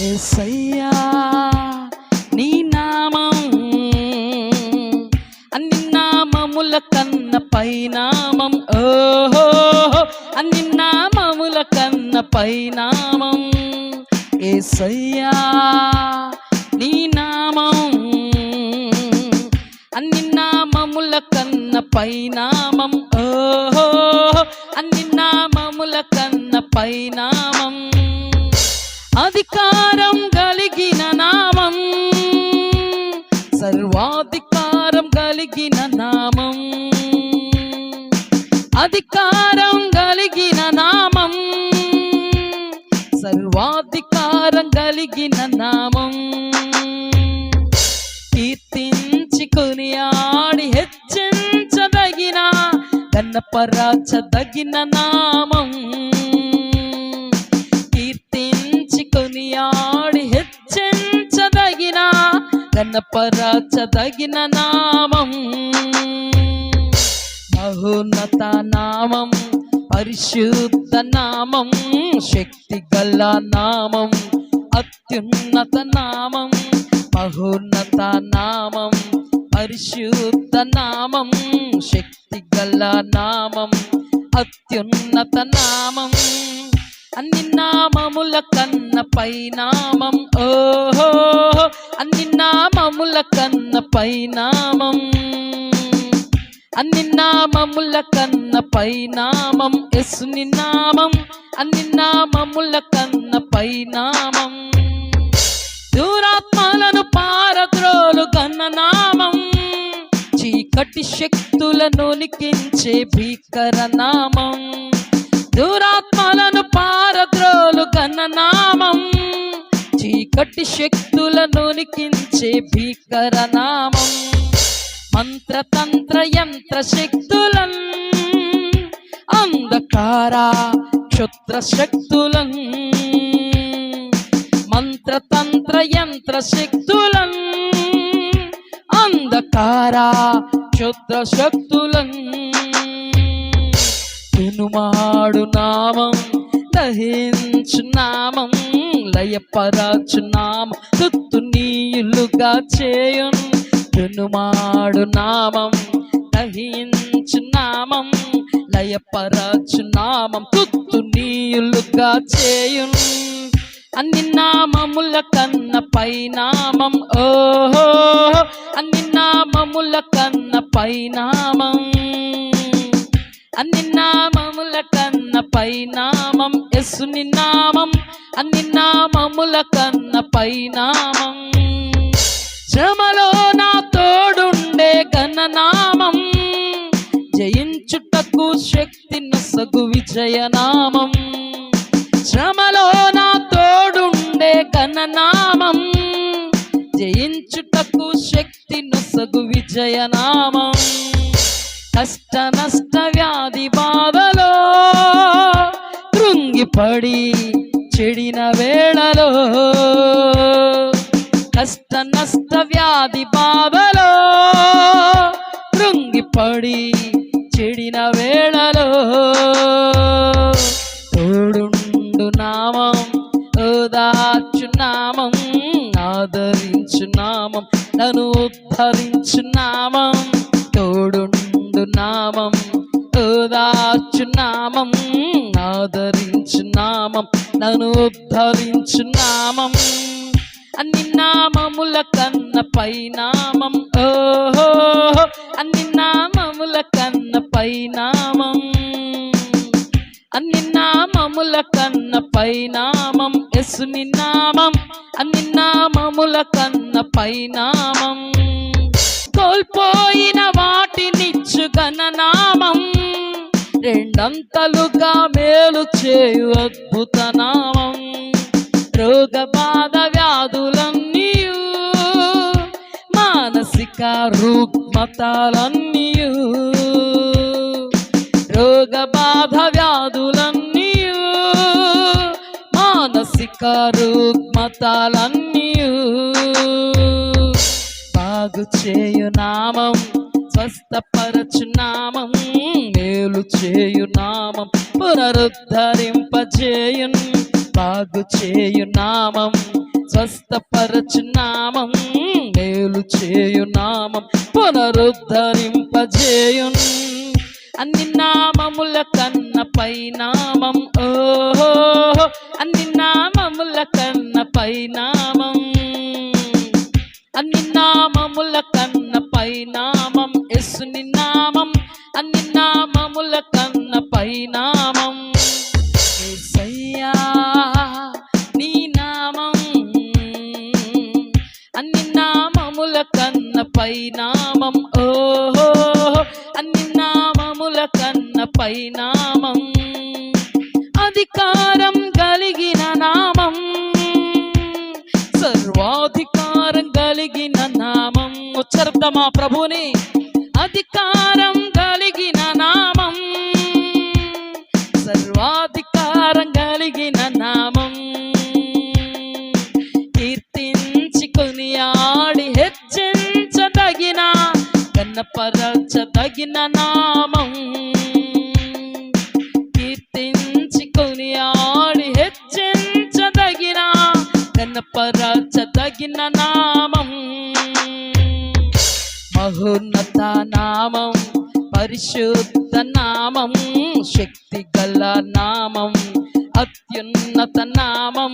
ఏసయ్యా నీ నామం అన్ని నామముల కన్న పైనామం. ఓహో అన్ని నామముల కన్న పైనామం. ఏసయ్యా నీ నామం అన్ని నామముల కన్న పైనామం. ఓహో అన్ని నామముల కన్న పైనామం. అధికారం కలిగిన నామం. సర్వాధికారం కలిగిన నామం. అధికారం కలిగిన నామం. సర్వాధికారం కలిగిన నామం. కీర్తించి కొనియాడి హెచ్చించదగిన కన్నపరాచదగిన నామం. కన్నపరాచదగిన నామం. మహోన్నత నామం పరిశుద్ధ నామం శక్తి గల నామం అత్యున్నత నామం మహోన్నత నామం పరిశుద్ధ నామం శక్తి గల నామం అత్యున్నత నామం. అన్ని నామముల కన్న పైనామం. ఓహో అన్ని నామముల కన్న పైనామం. అన్ని నామముల కన్న పైనామం ఎసుని నామం. అన్ని నామముల కన్న పైనామం. దూరాత్మలను పారద్రోలు కన్న నామం చీకటి శక్తులను నికించే భీకర నామం దూరా పారద్రోలు నామం. చీకటి శక్తులను నికించే భీకర నామం. మంత్రతంత్ర యంత్ర శక్తులన్ అంధకార క్షుద్ర శక్తులన్ మంత్రతంత్ర యంత్ర శక్తులన్ అంధకార క్షుద్ర శక్తులన్ తినుమాడు నామం. దహించున్నామం నామం లయపరచు తుత్తు నీయులుగా చేయున్ వినుమాడు నామం. దహించున్నామం నామం లయపరచు తుత్తు నీయులుగా చేయున్ అన్ని నామముల కన్న పైనామం. ఓహో అన్ని నామముల కన్న పైనామం. అన్ని నామముల కన్న నామం ఎసుని నామం అన్ని నామముల కన్న పైనామం. శ్రమలో నా తోడుండే గణనామం జయించుటకు శక్తి నొసగు విజయనామం శ్రమలో నా తోడుండే గణనామం జయించుటకు శక్తి నొసగు విజయనామం కష్ట నష్ట వ్యాధి బాధలో పడి చెడిన వేళలో కష్ట నష్ట వ్యాధి బాబలో కృంగిపడి చెడిన వేళలో తోడుండు నామం ఓదార్చు నామం ఆదరించు నామం నన్ను ఉద్ధరించు నామం. నన్ను ఉద్ధరించు నామం. అన్ని నామముల కన్న పైనామం. ఓహో అన్ని నామముల కన్న పైనామం. అన్ని నామముల కన్న పైనామం. ఎసుని నామం. అన్ని నామముల కన్న పైనామం. కోల్పోయిన వాటినిచ్చు నామం. రెండంతలుగా మేలు చేయు అద్భుత నామం రోగ బాధ వ్యాధులన్నీ మానసిక రుగ్మతలన్నీ రోగ బాధ వ్యాధులన్నీ మానసిక రుగ్మతలన్నీ బాగు చేయు నామం స్వస్థపరచునామం మేలు చేయునామం పునరుద్ధరింపజేయున్ బాగు చేయునామం. స్వస్థపరచునామం మేలు చేయునామం పునరుద్ధరింపజేయున్. అన్ని నామముల కన్న పైనామం ఓహో అన్ని నామముల కన్న పైనామం. నామం అధికారం కలిగిన నామం. సర్వాధికారం కలిగిన నామం ఉచ్చరిద్దామా ప్రభుని అధికారం కలిగిన నామం సర్వాధికారం కలిగిన నామం. కీర్తించి కొనియాడి హెచ్చించదగిన కన్నపరచదగిన నామం మహోన్నత నామం పరిశుద్ధ నామం శక్తి గల నామం అత్యున్నత నామం.